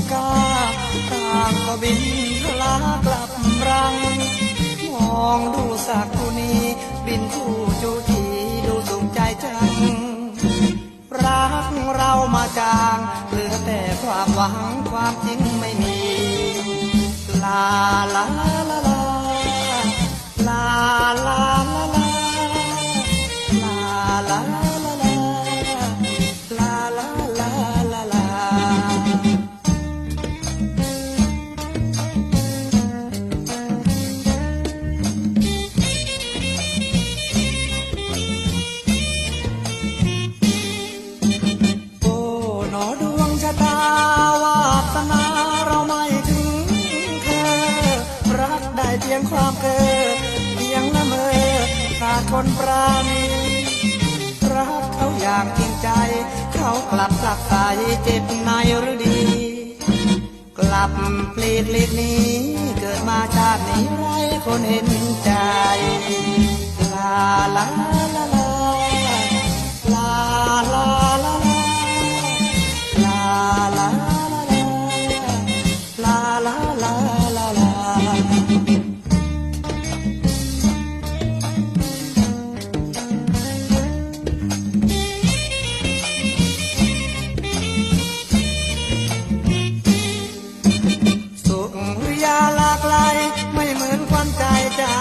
กกาต่างก็บินทลากลับรัง มองดูสักคู่นี้บินคู่จูทีดูสุขใจจัง รักเรามาจางเหลือแต่ความหวังความจริงไม่มี ลาลาลาลาลาลา งความเกิดเพียงละเมอขาดคนปราณีรักเขาอย่างจริงใจ เขากลับหลักสายเจ็บในหรือดี กลับเปลีดลีดนี้ เกิดมาชาตินี้ไรคนเห็นใจลาลา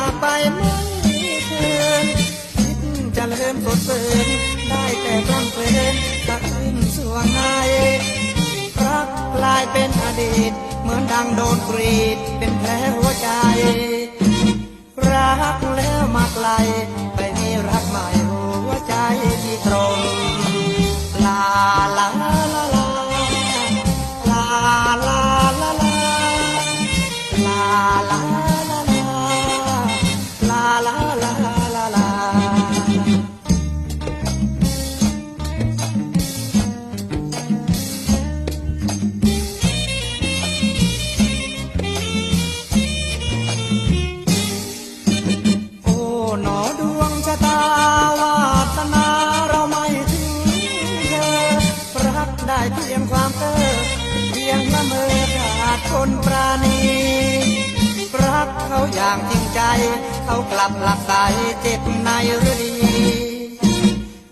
ากไปไม่คืนคิดจะเริ่มสดชื่นได้แต่กล้ำเกลนสะอื้นสวงในรักกลายเป็นอดีต เหมือนดังโดนกรีดเป็นแผลหัวใจ รักแล้วมาไกล ไปมีรักใหม่หัวใจที่ตรงลาลาลาลาลาลา อย่างทิ้งใจ เขากลับหลักสเจ็บในหรือดี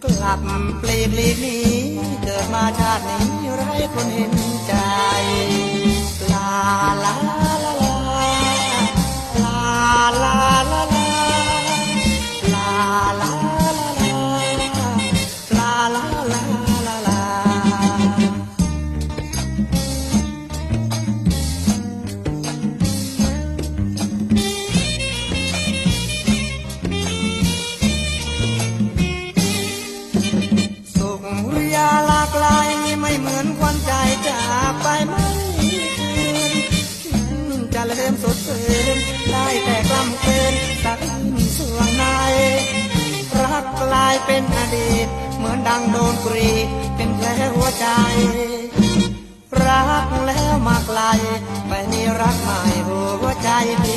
กลับเปลีกลีนี้ เกิดมาชาตินี้ไร้คนเห็นใจ ลาลา ดังโดนปรีเป็นแผลหัวใจ รักแล้วมาไกลไปมีรักใหม่หัวใจพี่